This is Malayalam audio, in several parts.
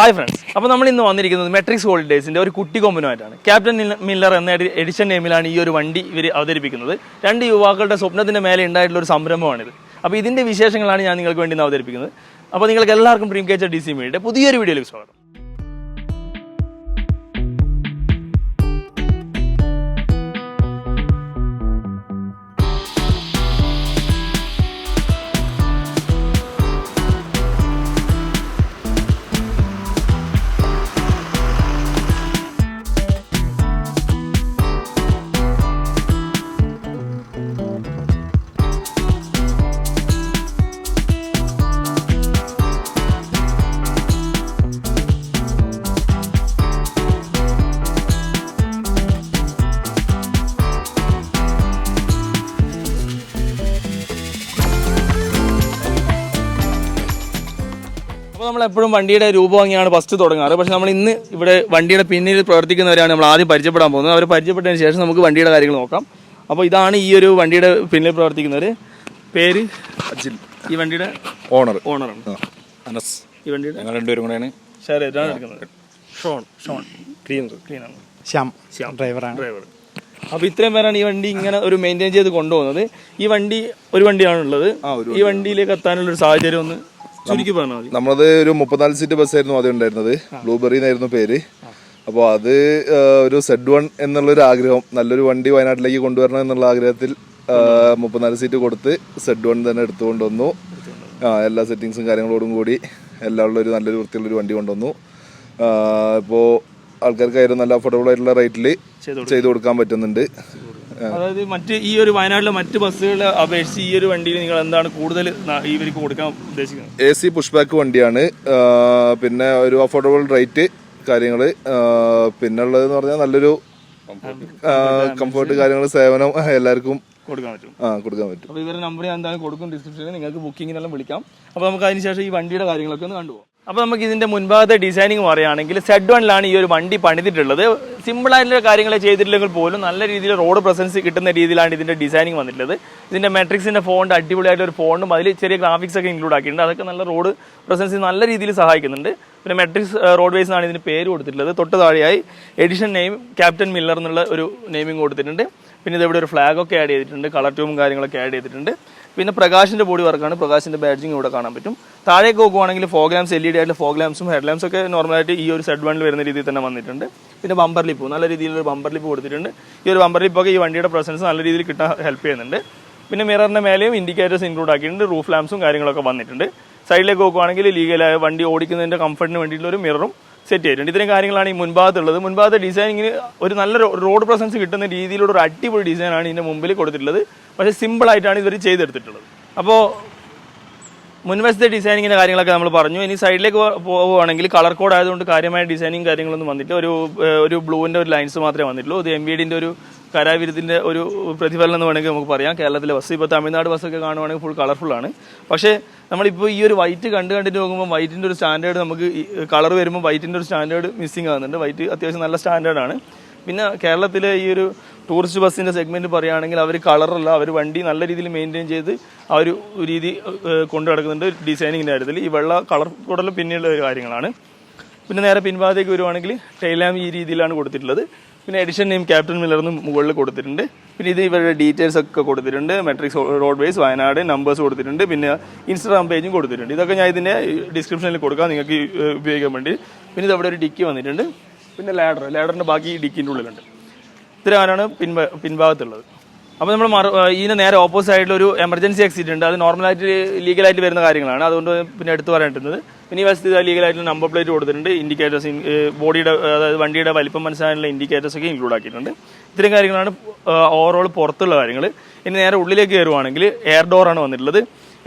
ഹായ് ഫ്രണ്ട്സ് അപ്പോൾ നമ്മൾ ഇന്ന് വന്നിരിക്കുന്നത് മെട്രിക്സ് ഹോളിഡേസിന്റെ ഒരു കുട്ടി കൊമ്പനുമായിട്ടാണ്. ക്യാപ്റ്റൻ മില്ലർ എന്ന എഡിഷൻ നെയിമിലാണ് ഈ ഒരു വണ്ടി ഇവർ അവതരിപ്പിക്കുന്നത്. രണ്ട് യുവാക്കളുടെ സ്വപ്നത്തിന്റെ മേലെ ഉണ്ടായിട്ടുള്ള ഒരു സംരംഭമാണിത്. അപ്പോൾ ഇതിന്റെ വിശേഷങ്ങളാണ് ഞാൻ നിങ്ങൾക്ക് വേണ്ടി അവതരിപ്പിക്കുന്നത്. അപ്പോൾ നിങ്ങൾക്ക് എല്ലാവർക്കും ഡ്രീം കേച്ചർ ഡി സി മീഡിയയുടെ പുതിയൊരു വീഡിയോയിലേക്ക് സ്വാഗതം. നമ്മൾ എപ്പോഴും വണ്ടിയുടെ രൂപഭംഗിയാണ് ഫസ്റ്റ് തുടങ്ങാറ്. പക്ഷെ നമ്മൾ ഇന്ന് ഇവിടെ വണ്ടിയുടെ പിന്നിൽ പ്രവർത്തിക്കുന്നവരാണ് നമ്മൾ ആദ്യം പരിചയപ്പെടാൻ പോകുന്നത്. അവർ പരിചയപ്പെട്ടതിന് ശേഷം നമുക്ക് വണ്ടിയുടെ കാര്യങ്ങൾ നോക്കാം. അപ്പോൾ ഇതാണ് ഈ ഒരു വണ്ടിയുടെ പിന്നിൽ പ്രവർത്തിക്കുന്നവർ പേര്? അജിൽ. ഈ വണ്ടിയുടെ ഓണർ ഓണറാണ് അനസ്. ഈ വണ്ടിയുടെ? ഞങ്ങൾ രണ്ടുപേരും കൂടെയാണ്. ഷെയർ ചെയ്തിട്ടാണ് എടുക്കുന്നത്. Sean Sean. ക്ലീനർ. ക്ലീനാണ് ശ്യാം. ശ്യാം. ഡ്രൈവറാണ്. ഡ്രൈവർ. അപ്പൊ ഇത്രയും പേരാണ് ഈ വണ്ടി ഇങ്ങനെ ഒരു മെയിന്റെയിൻ ചെയ്ത് കൊണ്ടുപോകുന്നത്. ഈ വണ്ടി ഒരു വണ്ടിയാണുള്ളത്. ഈ വണ്ടിയിലേക്ക് എത്താനുള്ള ഒരു സാഹചര്യം ഒന്ന് നമ്മളത് ഒരു മുപ്പത്തിനാല് സീറ്റ് ബസ് ആയിരുന്നു ആദ്യം ഉണ്ടായിരുന്നത്. ബ്ലൂബെറി എന്നായിരുന്നു പേര്. അപ്പോൾ അത് ഒരു സെഡ് വൺ എന്നുള്ളൊരു ആഗ്രഹം നല്ലൊരു വണ്ടി വയനാട്ടിലേക്ക് കൊണ്ടുവരണം എന്നുള്ള ആഗ്രഹത്തിൽ മുപ്പത്തിനാല് സീറ്റ് കൊടുത്ത് സെഡ് വൺ തന്നെ എടുത്തുകൊണ്ട് വന്നു ആ എല്ലാ സെറ്റിങ്സും കാര്യങ്ങളോടും കൂടി എല്ലാം ഉള്ളൊരു നല്ലൊരു വൃത്തിയുള്ളൊരു വണ്ടി കൊണ്ടുവന്നു. ഇപ്പോൾ ആൾക്കാർക്കായാലും നല്ല അഫോർഡബിൾ ആയിട്ടുള്ള റേറ്റിൽ ചെയ്തു കൊടുക്കാൻ പറ്റുന്നുണ്ട്. അതായത് മറ്റ് ഈ ഒരു വയനാട്ടിലെ മറ്റ് ബസ്സുകളെ അപേക്ഷിച്ച് ഈ ഒരു വണ്ടിയിൽ നിങ്ങൾ എന്താണ് കൂടുതൽ ഇവർക്ക് കൊടുക്കാൻ ഉദ്ദേശിക്കുന്നത്? എ സി പുഷ് ബാക്ക് വണ്ടിയാണ് പിന്നെ ഒരു അഫോർഡബിൾ റേറ്റ് കാര്യങ്ങൾ പിന്നെ ഉള്ളതെന്ന് പറഞ്ഞാൽ നല്ലൊരു കംഫർട്ട് കാര്യങ്ങൾ സേവനം എല്ലാവർക്കും കൊടുക്കാൻ പറ്റും. ആ കൊടുക്കാൻ പറ്റും. അപ്പോൾ ഇവരുടെ നമ്പർ ഞാൻ എന്തായാലും കൊടുക്കും ഡിസ്ക്രിപ്ഷനിൽ നിങ്ങൾക്ക് ബുക്കിങ്ങിനെല്ലാം വിളിക്കാം. അപ്പോൾ നമുക്ക് അതിനുശേഷം ഈ വണ്ടിയുടെ കാര്യങ്ങളൊക്കെ ഒന്ന് കണ്ടുപോകാം. അപ്പോൾ നമുക്ക് ഇതിന്റെ മുൻഭാഗത്തെ ഡിസൈനിങ് പറയുകയാണെങ്കിൽ സെഡ് വണ്ണിലാണ് ഈ ഒരു വണ്ടി പണിതിട്ടുള്ളത്. സിമ്പിളായിട്ടുള്ള കാര്യങ്ങളെ ചെയ്തിട്ടില്ലെങ്കിൽ പോലും നല്ല രീതിയിൽ റോഡ് പ്രസൻസ് കിട്ടുന്ന രീതിയിലാണ് ഇതിന്റെ ഡിസൈനിങ് വന്നിട്ടുള്ളത്. ഇതിന്റെ മെട്രിക്സിന്റെ ഫോണ്ട് അടിപൊളിയായിട്ട് ഒരു ഫോണ്ടും അതിൽ ചെറിയ ഗ്രാഫിക്സ് ഒക്കെ ഇൻക്ലൂഡ് ആക്കിയിട്ടുണ്ട്. അതൊക്കെ നല്ല റോഡ് പ്രസൻസ് നല്ല രീതിയിൽ സഹായിക്കുന്നുണ്ട്. പിന്നെ മെട്രിക്സ് റോഡ് വേസ് എന്നാണ് ഇതിന് പേര് കൊടുത്തിട്ടുള്ളത്. തൊട്ട് താഴെയായി എഡിഷൻ നെയിം ക്യാപ്റ്റൻ മില്ലർ എന്നുള്ള ഒരു നെയിമിംഗ് കൊടുത്തിട്ടുണ്ട്. പിന്നെ ഇത് ഇവിടെ ഒരു ഫ്ലാഗ് ഒക്കെ ആഡ് ചെയ്തിട്ടുണ്ട്. കളർ ട്യൂബും കാര്യങ്ങളൊക്കെ ആഡ് ചെയ്തിട്ടുണ്ട്. പിന്നെ പ്രകാശിന്റെ ബോഡി വർക്കാണ് പ്രകാശിന്റെ ബാഡ്ജിങ് ഇവിടെ കാണാൻ പറ്റും. താഴേക്ക് നോക്കുവാണെങ്കിൽ fog lamps L E D ആയിട്ടുള്ള ഫോഗ് ലാംസും ഹെഡ് ഒക്കെ നോർമലായിട്ട് ഈ ഒരു സെഡ് വണ്ണിൽ വരുന്ന രീതിയിൽ തന്നെ വന്നിട്ടുണ്ട്. പിന്നെ ബമ്പർ ലിപ്പ് നല്ല രീതിയിലൊരു ബമ്പർ ലിപ്പ് കൊടുത്തിട്ടുണ്ട്. ഈ ഒരു ബമ്പർ ലിപ്പൊക്കെ ഈ വണ്ടിയുടെ പ്രസൻസ് നല്ല രീതിയിൽ കിട്ടാൻ ഹെൽപ്പ് ചെയ്യുന്നുണ്ട്. പിന്നെ മിററിന്റെ മേലെയും ഇൻഡിക്കേറ്റേഴ്സ് ഇൻക്ലൂഡ് ആക്കിയിട്ടുണ്ട്. റൂഫ് ലാംസും കാര്യങ്ങളൊക്കെ വന്നിട്ടുണ്ട്. സൈഡിലേക്ക് നോക്കുവാണെങ്കിൽ ലീഗലായ വണ്ടി ഓടിക്കുന്നതിന്റെ കംഫർട്ടിന് വേണ്ടിയിട്ടുള്ള ഒരു മിററും സെറ്റ് ചെയ്തിട്ടുണ്ട്. ഇത്രയും കാര്യങ്ങളാണ് ഈ മുൻഭാഗത്തുള്ളത്. മുൻഭാഗത്തെ ഡിസൈനിങ്ങിന് ഒരു നല്ല റോഡ് പ്രസൻസ് കിട്ടുന്ന രീതിയിലുള്ള ഒരു അടിപൊളി ഡിസൈനാണ് ഇതിന്റെ മുമ്പിൽ കൊടുത്തിട്ടുള്ളത്. പക്ഷേ സിമ്പിൾ ആയിട്ടാണ് ഇവർ ചെയ്തെടുത്തിട്ടുള്ളത്. അപ്പോൾ മുൻവശത്തെ ഡിസൈനിങ്ങിന്റെ കാര്യങ്ങളൊക്കെ നമ്മൾ പറഞ്ഞു. ഇനി സൈഡിലേക്ക് പോവുകയാണെങ്കിൽ കളർ കോഡ് ആയതുകൊണ്ട് കാര്യമായ ഡിസൈനിങ് കാര്യങ്ങളൊന്നും വന്നിട്ടില്ല. ഒരു ഒരു ബ്ലൂവിന്റെ ഒരു ലൈൻസ് മാത്രമേ വന്നിട്ടുള്ളൂ. ഇത് എം വി ഡിന്റെ ഒരു കരാവിരുത്തിന്റെ ഒരു പ്രതിഫലനം എന്ന് വേണമെങ്കിൽ നമുക്ക് പറയാം. കേരളത്തിലെ ബസ് ഇപ്പോൾ തമിഴ്നാട് ബസ്സൊക്കെ കാണുവാണെങ്കിൽ ഫുൾ കളർഫുള്ളാണ് പക്ഷേ നമ്മളിപ്പോൾ ഈ ഒരു വൈറ്റ് കണ്ട് കണ്ടിട്ട് നോക്കുമ്പോൾ വൈറ്റിന്റെ ഒരു സ്റ്റാൻഡേർഡ് നമുക്ക് കളർ വരുമ്പോൾ വൈറ്റിന്റെ ഒരു സ്റ്റാൻഡേർഡ് മിസ്സിങ് ആകുന്നുണ്ട്. വൈറ്റ് അത്യാവശ്യം നല്ല സ്റ്റാൻഡേർഡാണ് പിന്നെ കേരളത്തിലെ ഈ ഒരു ടൂറിസ്റ്റ് ബസ്സിന്റെ സെഗ്മെന്റ് പറയുകയാണെങ്കിൽ അവർ കളറല്ല അവർ വണ്ടി നല്ല രീതിയിൽ മെയിന്റെയിൻ ചെയ്ത് ആ ഒരു രീതി കൊണ്ടു നടക്കുന്നുണ്ട് ഡിസൈനിങ്ങിന്റെ കാര്യത്തിൽ. ഈ വെള്ള കളർ കൂടുതൽ പിന്നെയുള്ള കാര്യങ്ങളാണ്. പിന്നെ നേരെ പിൻഭാഗത്തേക്ക് വരുവാണെങ്കിൽ ടൈലാം ഈ രീതിയിലാണ് കൊടുത്തിട്ടുള്ളത്. പിന്നെ എഡിഷൻ നെയിം ക്യാപ്റ്റൻ മില്ലർന്ന് മുകളിൽ കൊടുത്തിട്ടുണ്ട്. പിന്നെ ഇത് ഇവരുടെ ഡീറ്റെയിൽസ് ഒക്കെ കൊടുത്തിട്ടുണ്ട്. Matrix road vase Wayanad numbers കൊടുത്തിട്ടുണ്ട്. പിന്നെ ഇൻസ്റ്റാഗ്രാം പേജും കൊടുത്തിട്ടുണ്ട്. ഇതൊക്കെ ഞാൻ ഇതിന്റെ ഡിസ്ക്രിപ്ഷനിൽ കൊടുക്കാം. നിങ്ങൾക്ക് ഉപയോഗിക്കാൻ വേണ്ടി. പിന്നെ ഇത് അവിടെ ഒരു ഡിക്കി വന്നിട്ടുണ്ട്. പിന്നെ ലാഡർ ലാഡറിന്റെ ബാക്കി ഡിക്കിന്റെ ഉള്ളിലുണ്ട്. ഇത്രയാണ് പിൻഭാ പിൻഭാഗത്തുള്ളത്? അപ്പോൾ നമ്മൾ ഇതിന് നേരെ ഓപ്പോസിറ്റ് ആയിട്ടുള്ള ഒരു എമർജൻസി എക്സിറ്റ് ഉണ്ട്. അത് നോർമലായിട്ട് ലീഗലായിട്ട് വരുന്ന കാര്യങ്ങളാണ്. അതുകൊണ്ട് പിന്നെ എടുത്തു പറയേണ്ടുന്നത് പിന്നെ ഈ വശത്ത് ലീഗലായിട്ടുള്ള നമ്പർ പ്ലേറ്റ് കൊടുത്തിട്ടുണ്ട്. ഇൻഡിക്കേറ്റേഴ്സ് ബോഡിയുടെ അതായത് വണ്ടിയുടെ വലിപ്പം മനസ്സിലാകാനുള്ള ഇൻഡിക്കേറ്റേഴ്സ് ഒക്കെ ഇൻക്ലൂഡ് ആക്കിയിട്ടുണ്ട്. ഇത്രയും കാര്യങ്ങളാണ് ഓവറോൾ പുറത്തുള്ള കാര്യങ്ങൾ ഇനി നേരെ ഉള്ളിലേക്ക് കയറുവാണെങ്കിൽ എയർ ഡോറാണ് വന്നിട്ടുള്ളത്.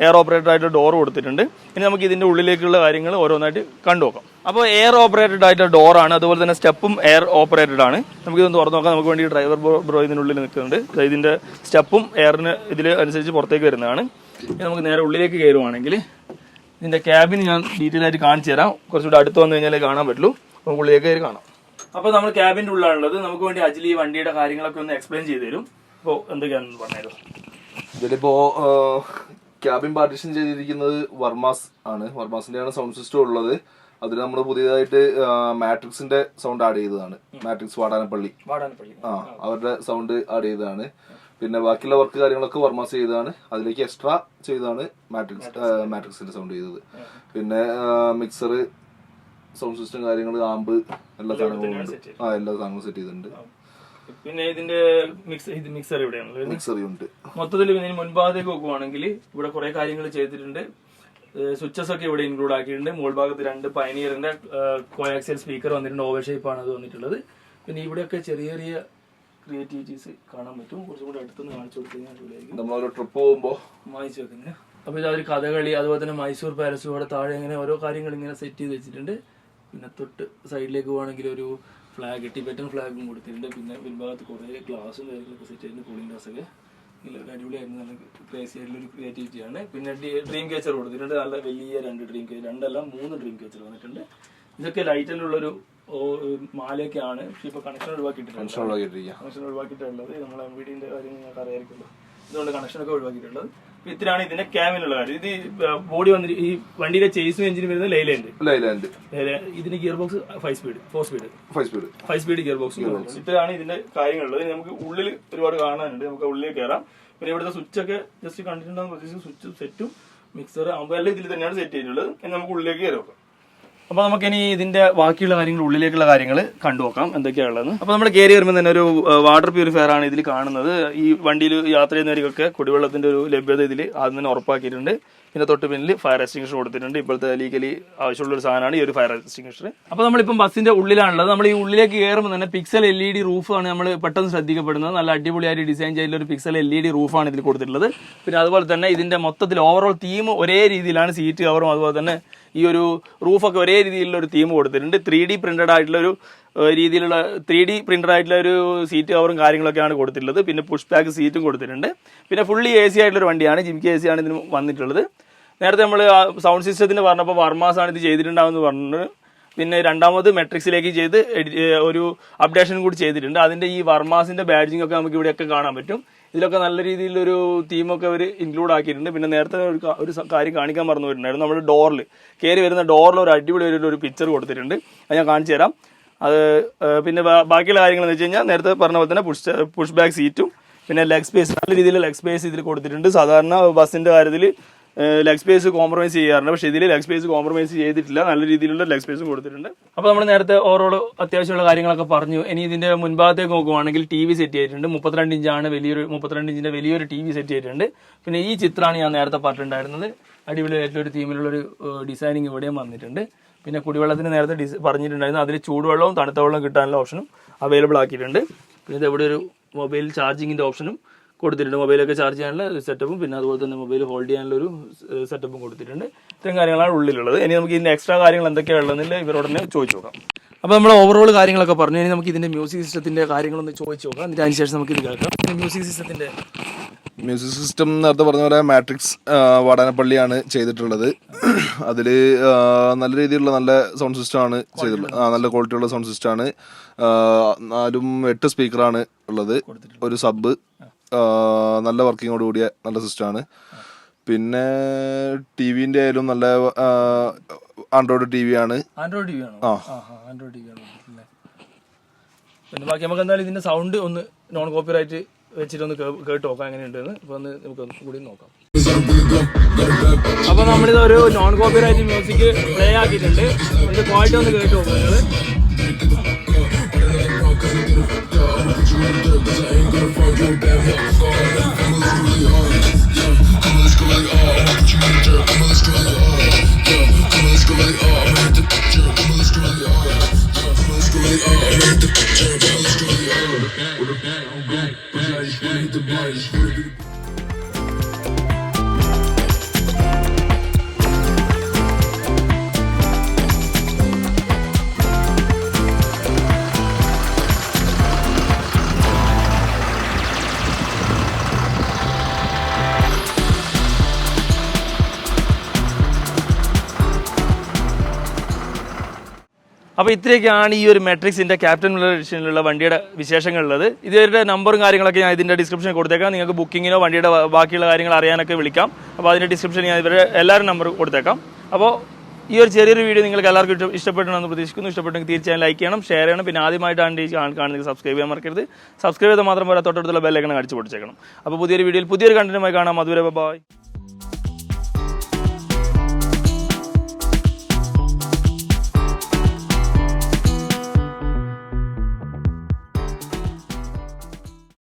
എയർ ഓപ്പറേറ്റഡ് ആയിട്ട് ഡോർ കൊടുത്തിട്ടുണ്ട്. ഇനി നമുക്ക് ഇതിന്റെ ഉള്ളിലേക്കുള്ള കാര്യങ്ങൾ ഓരോന്നായിട്ട് കണ്ടുനോക്കാം അപ്പോൾ എയർ ഓപ്പറേറ്റഡ് ആയിട്ട് ഡോറാണ് അതുപോലെ തന്നെ സ്റ്റെപ്പും എയർ ഓപ്പറേറ്റഡ് ആണ്. നമുക്കിതൊന്ന് തുറന്നു നോക്കാം. നമുക്ക് വേണ്ടി ഡ്രൈവർ ബ്രോ ഇതിനുള്ളിൽ നിൽക്കുന്നുണ്ട്. ഇതിന്റെ സ്റ്റെപ്പും എയറിന് ഇതിൽ അനുസരിച്ച് പുറത്തേക്ക് വരുന്നതാണ്. ഇനി നമുക്ക് നേരെ ഉള്ളിലേക്ക് കയറുവാണെങ്കിൽ ഇതിന്റെ ക്യാബിന് ഞാൻ ഡീറ്റെയിൽ ആയിട്ട് കാണിച്ചു തരാം. കുറച്ചുകൂടി അടുത്ത് വന്നു കഴിഞ്ഞാലേ കാണാൻ പറ്റുള്ളൂ. അപ്പോൾ ഉള്ളിലേക്ക് കയറി കാണാം. അപ്പോൾ നമ്മൾ ക്യാബിന്റെ ഉള്ളിലാണുള്ളത് നമുക്ക് വേണ്ടി അജിലി ഈ വണ്ടിയുടെ കാര്യങ്ങളൊക്കെ ഒന്ന് എക്സ്പ്ലെയിൻ ചെയ്തു തരും. അപ്പോൾ എന്തൊക്കെയാണെന്ന് പറഞ്ഞുതരും ഇതിലിപ്പോ ക്യാബിൻ പാർട്ടീഷൻ ചെയ്തിരിക്കുന്നത് വർമാസ് ആണ്. വർമാസിന്റെയാണ് സൗണ്ട് സിസ്റ്റം ഉള്ളത്. അതിൽ നമ്മൾ പുതിയതായിട്ട് മാട്രിക്സിന്റെ സൗണ്ട് ആഡ് ചെയ്തതാണ്. മാട്രിക്സ് വാടാനപ്പള്ളി. ആ അവരുടെ സൗണ്ട് ആഡ് ചെയ്തതാണ്. പിന്നെ ബാക്കിയുള്ള വർക്ക് കാര്യങ്ങളൊക്കെ വർമാസ് ചെയ്തതാണ്. അതിലേക്ക് എക്സ്ട്രാ ചെയ്തതാണ് മാട്രിക്സ് മാട്രിക്സിന്റെ സൗണ്ട് ചെയ്തത്. പിന്നെ മിക്സർ സൗണ്ട് സിസ്റ്റം കാര്യങ്ങൾ ആമ്പ് എല്ലാ സാധനങ്ങളും ആ എല്ലാ സാധനങ്ങളും സെറ്റ് ചെയ്തിട്ടുണ്ട്. പിന്നെ ഇതിന്റെ മിക്സ് ഇത് മിക്സർ ഇവിടെയാണല്ലോ മിക്സർ ഉണ്ട്. മൊത്തത്തിൽ ഇതിന് മുൻഭാഗത്തേക്ക് നോക്കുവാണെങ്കിൽ ഇവിടെ കുറെ കാര്യങ്ങൾ ചെയ്തിട്ടുണ്ട്. സ്വിച്ചസ് ഒക്കെ ഇവിടെ ഇൻക്ലൂഡ് ആക്കിയിട്ടുണ്ട്. മുകൾ ഭാഗത്ത് രണ്ട് പൈനിയറിന്റെ കോയാക്സിയൽ സ്പീക്കർ വന്നിട്ടുണ്ട്. ഓവർ ഷേപ്പ് ആണ് അത് വന്നിട്ടുള്ളത്. പിന്നെ ഇവിടെയൊക്കെ ചെറിയ ചെറിയ ക്രിയേറ്റിവിറ്റീസ് കാണാൻ പറ്റും. കുറച്ചും കൂടെ അടുത്തുനിന്ന് കാണിച്ചു കൊടുത്തു നമ്മളൊരു ട്രിപ്പ് പോകുമ്പോൾ വാങ്ങിച്ചു വെക്കുന്നത് അപ്പൊ ഇത് ഒരു കഥകളി അതുപോലെ തന്നെ മൈസൂർ പാലസ് ഇവിടെ താഴെ ഇങ്ങനെ ഓരോ കാര്യങ്ങൾ ഇങ്ങനെ സെറ്റ് ചെയ്ത് വെച്ചിട്ടുണ്ട്. പിന്നെ തൊട്ട് സൈഡിലേക്ക് പോവാണെങ്കിൽ ഒരു ഫ്ലാഗ് ടിബറ്റൻ ഫ്ലാഗും കൊടുത്തിട്ടുണ്ട്. പിന്നെ പിൻഭാഗത്ത് കുറേ ഗ്ലാസും കാര്യങ്ങളൊക്കെ സെറ്റ് ചെയ്തിട്ടുണ്ട് കൂളിംഗ് ഗ്ലാസ് ഒക്കെ. ഇതിലൊക്കെ അടിപൊളിയായിരുന്നു. നല്ല ക്രേസി ആയിട്ടുള്ള ഒരു ക്രിയേറ്റിവിറ്റി ആണ്. പിന്നെ ഡ്രീം കേച്ചർ കൊടുത്തിട്ടുണ്ട് നല്ല വലിയ രണ്ട് ഡ്രീം കേച്ചർ രണ്ടല്ല മൂന്ന് ഡ്രീം കേച്ചർ വന്നിട്ടുണ്ട്. ഇതൊക്കെ ലൈറ്റിലുള്ളൊരു മാലയൊക്കെ ആണ് പക്ഷെ ഇപ്പൊ കണക്ഷൻ ഒഴിവാക്കിയിട്ടുണ്ട് ഉള്ളതായിട്ടിരിക്കുക കണക്ഷൻ ഒഴിവാക്കിയിട്ടുള്ളത്. നമ്മളെ വീടിന്റെ കാര്യം നിങ്ങൾക്ക് അറിയാമായിരിക്കുമല്ലോ ഇതുകൊണ്ട് കണക്ഷനൊക്കെ ഒഴിവാക്കിയിട്ടുള്ളത്. ഇത്രയാണ് ഇതിന്റെ ക്യാമിനുള്ള കാര്യം. ഇത് ബോഡി വന്നി ഈ വണ്ടിയുടെ ചേസും എഞ്ചിനും വരുന്നത് ലൈലാൻഡ് ലൈലാൻഡ് ഇതിന്റെ gear box five speed four speed five speed five speed gear box ഇത്രയാണ് ഇതിന്റെ കാര്യങ്ങളുള്ളത്. നമുക്ക് ഉള്ളിൽ ഒരുപാട് കാണാനുണ്ട്. നമുക്ക് ഉള്ളിൽ കയറാം പിന്നെ ഇവിടുത്തെ സ്വിച്ച് ഒക്കെ ജസ്റ്റ് കണ്ടിട്ടുണ്ടാകുന്ന പ്രത്യേകിച്ച് സ്വിച്ച് സെറ്റും മിക്സർ ആകുമ്പോൾ എല്ലാം ഇതിൽ തന്നെയാണ് സെറ്റ് ചെയ്തിട്ടുള്ളത്. ഇനി നമുക്ക് ഉള്ളിലേക്ക് കയറി നോക്കാം. അപ്പൊ നമുക്ക് ഇനി ഇതിന്റെ ബാക്കിയുള്ള കാര്യങ്ങൾ ഉള്ളിലേക്കുള്ള കാര്യങ്ങൾ കണ്ടുനോക്കാം. എന്തൊക്കെയാണുള്ളത് അപ്പൊ നമ്മൾ കയറി വരുമ്പോൾ തന്നെ ഒരു വാട്ടർ പ്യൂരിഫയർ ആണ് ഇതിൽ കാണുന്നത്. ഈ വണ്ടിയിൽ യാത്ര ചെയ്യുന്നവർക്കൊക്കെ കുടിവെള്ളത്തിന്റെ ഒരു ലഭ്യത ഇതിൽ ആദ്യം തന്നെ ഉറപ്പാക്കിയിട്ടുണ്ട്. പിന്നെ തൊട്ട് പിന്നിൽ ഫയർ എക്സ്റ്റിംഗ്വിഷർ കൊടുത്തിട്ടുണ്ട്. ഇപ്പോഴത്തെ ലീഗലി ആവശ്യമുള്ള ഒരു സാധനമാണ് ഈ ഒരു ഫയർ എക്സ്റ്റിംഗ്വിഷർ അപ്പോൾ നമ്മളിപ്പം ബസ്സിന്റെ ഉള്ളിലാണുള്ളത്. നമ്മൾ ഈ ഉള്ളിലേക്ക് കയറുമ്പോൾ തന്നെ പിക്സൽ എൽ ഇ ഡി റൂഫാണ് നമ്മൾ പെട്ടെന്ന് ശ്രദ്ധിക്കപ്പെടുന്നത്. നല്ല അടിപൊളിയായിട്ട് ഡിസൈൻ ചെയ്തിട്ടുള്ള ഒരു പിക്സൽ എൽ ഇ ഡി റൂഫാണ് ഇതിൽ കൊടുത്തിട്ടുള്ളത്. പിന്നെ അതുപോലെ തന്നെ ഇതിന്റെ മൊത്തത്തിൽ ഓവറോൾ തീം ഒരേ രീതിയിലാണ് സീറ്റ് കവറും അതുപോലെ തന്നെ ഈ ഒരു റൂഫൊക്കെ ഒരേ രീതിയിലുള്ള ഒരു തീം കൊടുത്തിട്ടുണ്ട്. ത്രീ ഡി പ്രിന്റഡ് ആയിട്ടുള്ള ഒരു രീതിയിലുള്ള ത്രീ ഡി പ്രിന്റഡ് ആയിട്ടുള്ള ഒരു സീറ്റ് കവറും കാര്യങ്ങളൊക്കെയാണ് കൊടുത്തിട്ടുള്ളത്. പിന്നെ പുഷ് ബാക്ക് സീറ്റും കൊടുത്തിട്ടുണ്ട്. പിന്നെ ഫുള്ളി എ സി ആയിട്ടുള്ളൊരു വണ്ടിയാണ്. ജിംകി എ സി ആണ് ഇതിന് വന്നിട്ടുള്ളത്. നേരത്തെ നമ്മൾ സൗണ്ട് സിസ്റ്റത്തിന് പറഞ്ഞപ്പോൾ വർമാസ് ആണ് ഇത് ചെയ്തിട്ടുണ്ടാവുമെന്ന് പറഞ്ഞു പിന്നെ രണ്ടാമത് മെട്രിക്സിലേക്ക് ചെയ്ത് ഒരു അപ്ഡേഷൻ കൂടി ചെയ്തിട്ടുണ്ട്. അതിന്റെ ഈ വർമാസിന്റെ ബാഡ്ജിങ് ഒക്കെ നമുക്ക് ഇവിടെയൊക്കെ കാണാൻ പറ്റും. ഇതിലൊക്കെ നല്ല രീതിയിലൊരു തീമൊക്കെ അവർ ഇൻക്ലൂഡ് ആക്കിയിട്ടുണ്ട്. പിന്നെ നേരത്തെ ഒരു ഒരു കാര്യം കാണിക്കാൻ മറന്നു പോയിട്ടുണ്ടായിരുന്നു നമ്മൾ ഡോറിൽ കയറി വരുന്ന ഡോറിൽ ഒരു അടിപൊളി ഒരു പിക്ചർ കൊടുത്തിട്ടുണ്ട്. അത് ഞാൻ കാണിച്ചു തരാം. അത് പിന്നെ ബാക്കിയുള്ള കാര്യങ്ങൾ എന്ന് വെച്ച് കഴിഞ്ഞാൽ നേരത്തെ പറഞ്ഞ പോലെ തന്നെ പുഷ് പുഷ് ബാക്ക് സീറ്റും പിന്നെ ലെഗ് സ്പേസ് നല്ല രീതിയിൽ ലെഗ് സ്പേസ് ഇതിൽ കൊടുത്തിട്ടുണ്ട്. സാധാരണ ബസ്സിന്റെ കാര്യത്തിൽ ലെഗ് സ്പേസ് കോംപ്രമൈസ് ചെയ്യാറുണ്ട്. പക്ഷേ ഇതിൽ ലെഗ് സ്പേസ് കോംപ്രമൈസ് ചെയ്തിട്ടില്ല. നല്ല രീതിയിലുള്ള ലെഗ് സ്പേസ് കൊടുത്തിട്ടുണ്ട്. അപ്പോൾ നമ്മൾ നേരത്തെ ഓവറോൾ അത്യാവശ്യമുള്ള കാര്യങ്ങളൊക്കെ പറഞ്ഞു. ഇനി ഇതിന്റെ മുൻഭാഗത്തേക്ക് നോക്കുവാണെങ്കിൽ ടി വി സെറ്റ് ചെയ്തിട്ടുണ്ട്. മുപ്പത്തിരണ്ട് ഇഞ്ചാണ് വലിയൊരു മുപ്പത്തിരണ്ട് ഇഞ്ചിന്റെ വലിയൊരു ടി വി സെറ്റ് ചെയ്തിട്ടുണ്ട്. പിന്നെ ഈ ചിത്രമാണ് ഞാൻ നേരത്തെ പറഞ്ഞിട്ടുണ്ടായിരുന്നത്. അടിപൊളിയായിട്ടുള്ള ഒരു തീമിലുള്ളൊരു ഡിസൈനിങ് ഇവിടെയും വന്നിട്ടുണ്ട്. പിന്നെ കുടിവെള്ളത്തിന് നേരത്തെ ഡിസ് പറഞ്ഞിട്ടുണ്ടായിരുന്നു. അതിൽ ചൂടുവെള്ളവും തണുത്ത വെള്ളവും കിട്ടാനുള്ള ഓപ്ഷനും അവൈലബിൾ ആക്കിയിട്ടുണ്ട്. പിന്നെ ഇത് ഇവിടെ ഒരു മൊബൈൽ ചാർജിങ്ങിന്റെ ഓപ്ഷനും കൊടുത്തിട്ടുണ്ട്. മൊബൈലൊക്കെ ചാർജ് ചെയ്യാനുള്ള സെറ്റപ്പും പിന്നെ അതുപോലെ തന്നെ മൊബൈൽ ഹോൾഡ് ചെയ്യാനുള്ള ഒരു സെറ്റപ്പും കൊടുത്തിട്ടുണ്ട്. ഇത്രയും കാര്യങ്ങളാണ് ഉള്ളിലുള്ളത്. ഇനി നമുക്ക് ഇതിന്റെ എക്സ്ട്രാ കാര്യങ്ങൾ എന്തൊക്കെയാണ് ഉള്ളതെന്നില്ല ഇവരോട് തന്നെ ചോദിച്ചു നോക്കാം. അപ്പോൾ നമ്മൾ ഓവറോൾ കാര്യങ്ങളൊക്കെ പറഞ്ഞു. ഇനി നമുക്ക് ഇതിന്റെ മ്യൂസിക് സിസ്റ്റത്തിന്റെ കാര്യങ്ങളൊന്ന് ചോദിച്ചു നോക്കാം. എന്നിട്ട് അതിനുശേഷം നമുക്ക് ഇത് കേൾക്കാം. മ്യൂസിക് സിസ്റ്റത്തിന്റെ മ്യൂസിക് സിസ്റ്റം നേരത്തെ പറഞ്ഞ പോലെ മാട്രിക്സ് വാടാനപ്പള്ളിയാണ് ചെയ്തിട്ടുള്ളത്. അതിൽ നല്ല രീതിയിലുള്ള നല്ല സൗണ്ട് സിസ്റ്റമാണ് ചെയ്തിട്ടുള്ളത് ആ നല്ല ക്വാളിറ്റിയുള്ള സൗണ്ട് സിസ്റ്റമാണ് നാലും എട്ട് സ്പീക്കറാണ് ഉള്ളത്. ഒരു സബ് നല്ല വർക്കിങ്ങോട് കൂടിയ നല്ല സിസ്റ്റമാണ് പിന്നെ ടി വിന്റെ ആയാലും നല്ല ആൻഡ്രോയിഡ് ടി വി ആണ്. ആൻഡ്രോയിഡ് ടി വി ആണ്. ആൻഡ്രോയിഡ് ടി വി ആണ്. പിന്നെ ബാക്കി നമുക്ക് എന്തായാലും ഇതിന്റെ സൗണ്ട് ഒന്ന് നോൺ കോപ്പിറൈറ്റ് വെച്ചിട്ട് ഒന്ന് കേട്ട് നോക്കാം എങ്ങനെയുണ്ടെന്ന് അപ്പൊ ഒന്ന് നമുക്ക് കൂടി നോക്കാം അപ്പൊ നമ്മളിത് ഒരു നോൺ കോപ്പിറൈറ്റ് മ്യൂസിക് പ്ലേ ആക്കിയിട്ടുണ്ട് അതിന്റെ ക്വാളിറ്റി ഒന്ന് കേട്ട് നോക്കാം നിങ്ങൾ Gördüm. അപ്പോൾ ഇത്രയൊക്കെയാണ് ഈ ഒരു മെട്രിക്സിന്റെ ക്യാപ്റ്റൻ മില്ലർ എഡിഷനിലുള്ള വണ്ടിയുടെ വിശേഷങ്ങളുള്ളത്. ഇവരുടെ നമ്പറും കാര്യങ്ങളൊക്കെ ഞാൻ ഇതിന്റെ ഡിസ്ക്രിപ്ഷനിൽ കൊടുത്തേക്കാം. നിങ്ങൾക്ക് ബുക്കിങ്ങിനോ വണ്ടിയുടെ ബാക്കിയുള്ള കാര്യങ്ങൾ അറിയാനൊക്കെ വിളിക്കാം. അപ്പോൾ അതിന്റെ ഡിസ്ക്രിപ്ഷൻ ഞാൻ ഇവരുടെ എല്ലാവരും നമ്പർ കൊടുത്തേക്കാം. അപ്പോൾ ഈ ഒരു ചെറിയൊരു വീഡിയോ നിങ്ങൾക്ക് എല്ലാവർക്കും ഇഷ്ടപ്പെട്ടണമെന്ന് പ്രതീക്ഷിക്കുന്നു. ഇഷ്ടപ്പെട്ടെങ്കിൽ തീർച്ചയായും ലൈക്ക് ചെയ്യണം ഷെയർ ചെയ്യണം. പിന്നെ ആദ്യമായിട്ടാണ് ഈ കാണുന്നത് സബ്സ്ക്രൈബ് ചെയ്യാൻ മറക്കരുത്. സബ്സ്ക്രൈബ് ചെയ്താൽ മാത്രം പോരാ തൊട്ടടുത്തുള്ള ബെല്ലൈക്കണം അടിച്ചു പൊടിച്ചേക്കണം അപ്പോൾ പുതിയൊരു വീഡിയോയിൽ പുതിയൊരു കണ്ടന്റുമായി കാണാം. അതുവരെ ബൈ